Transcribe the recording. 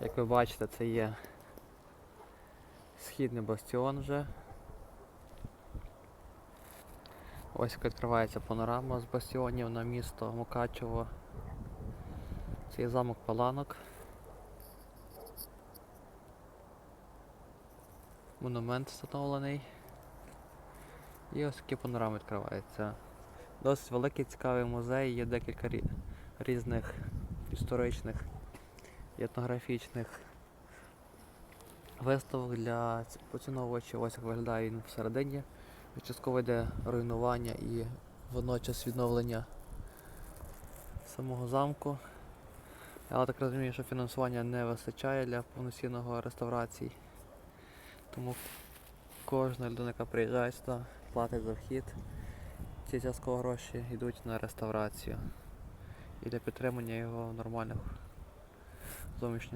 Як ви бачите, це є східний бастіон вже. Ось відкривається панорама з бастіонів на місто Мукачево. Це є замок Паланок. Монумент встановлений. І ось такі панорами відкриваються. Досить великий цікавий музей, є декілька різних історичних етнографічних виставок для поціновувачів. Ось як виглядає він всередині. Частково йде руйнування і водночас відновлення самого замку. Але так розумію, що фінансування не вистачає для повноцінного реставрації. Тому кожна людина, яка приїжджає сюди, платить за вхід. Ці частково гроші йдуть на реставрацію і для підтримання його нормальних зовнішніх